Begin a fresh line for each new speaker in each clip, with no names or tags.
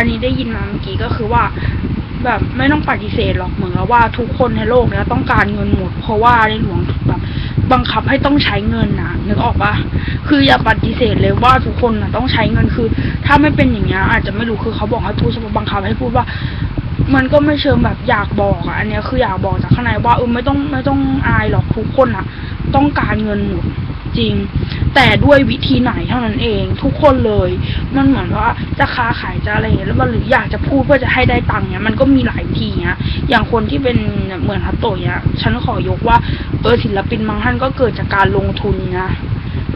อันนี้ได้ยินมาเมื่อกี้ก็คือว่า แบบไม่ต้องปฏิเสธหรอกเหมือนกับว่าทุกคนในโลกเนี้ยต้องการเงินหมด เพราะว่าในหลวงแบบบังคับให้ต้องใช้เงินนะนึกออกปะคืออย่าปฏิเสธเลยว่าทุกคนนะต้องใช้เงินคือ ถ้าไม่เป็นอย่างเงี้ยอาจจะไม่รู้คือเขาบอกให้พูดบังคับให้พูดว่ามันก็ไม่เชิงแบบอยากบอกอะอันนี้คืออยากบอกจากข้างในว่าเออไม่ต้องไม่ต้องอายหรอกทุกคนอะต้องการเงินหมดจริง แต่ด้วยวิธีไหนเท่านั้นเอง ทุกคนเลยมันเหมือนว่าจะค้าขายจะอะไรอย่างเงี้ยแล้วมันหรืออยากจะพูดเพื่อจะให้ได้ตังค์เนี้ยมันก็มีหลายวิธีเนี้ยอย่างคนที่เป็นเหมือนฮัตโตะเนี้ยฉันขอยกว่าเออศิลปินบางท่านก็เกิดจากการลงทุนนะ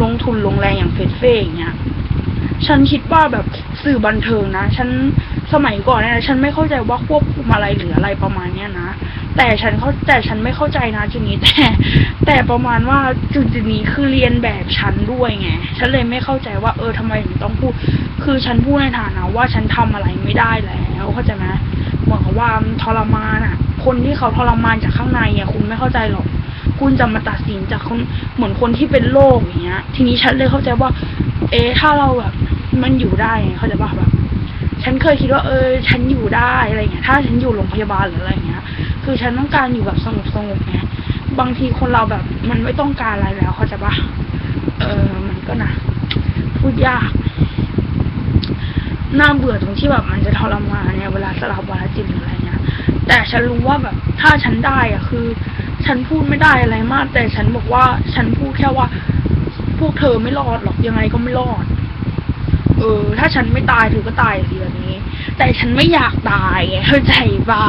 ลงทุนลงแรงอย่างเฟสเฟ่อย่างเงี้ยฉันคิดว่าแบบสื่อบันเทิงนะ ฉัน สมัยก่อนเนี่ยฉันไม่เข้าใจว่าควบคุมอะไรหรืออะไรประมาณเนี้ยนะแต่ฉันเขาแต่ฉันไม่เข้าใจนะจุดนี้แต่แต่ประมาณว่าจุดจุดนี้คือเรียนแบบฉันด้วยไงฉันเลยไม่เข้าใจว่า เออทำไมถึงต้องพูด คือฉันพูดในฐานะว่าฉันทำอะไรไม่ได้แล้วเข้าใจไหมเหมือนกับว่าทรมานอะ คนที่เขาทรมานจากข้างในอะคุณไม่เข้าใจหรอกคุณจะมาตัดสินจากคนเหมือนคนที่เป็นโรคอย่างเงี้ย ทีนี้ฉันเลยเข้าใจว่า เอ๊ะถ้าเราแบบมันอยู่ได้เข้าใจป่ะแบบ ฉันเคยคิดว่าเออ ฉันอยู่ได้อะไรเงี้ย ถ้าฉันอยู่โรงพยาบาลหรืออะไรเงี้ย คือฉันต้องการอยู่แบบสงบสงบไงบางทีคนเราแบบมันไม่ต้องการอะไรแล้วเข้าใจป่ะเออมันก็นะพูดยากน่าเบื่อตรงที่แบบมันจะทรมานเนี่ยเวลาสลับวาระจิตหรืออะไรเงี้ย แต่ฉันรู้ว่าแบบถ้าฉันได้อะคือ ฉันพูดไม่ได้อะไรมาก แต่ฉันบอกว่าฉันพูดแค่ว่า พวกเธอไม่รอดหรอกยังไงก็ไม่รอด ออ ถ้าฉันไม่ตายเธอก็ตายสิแบบนี้ แต่ฉันไม่อยากตายไงเข้าใจปะ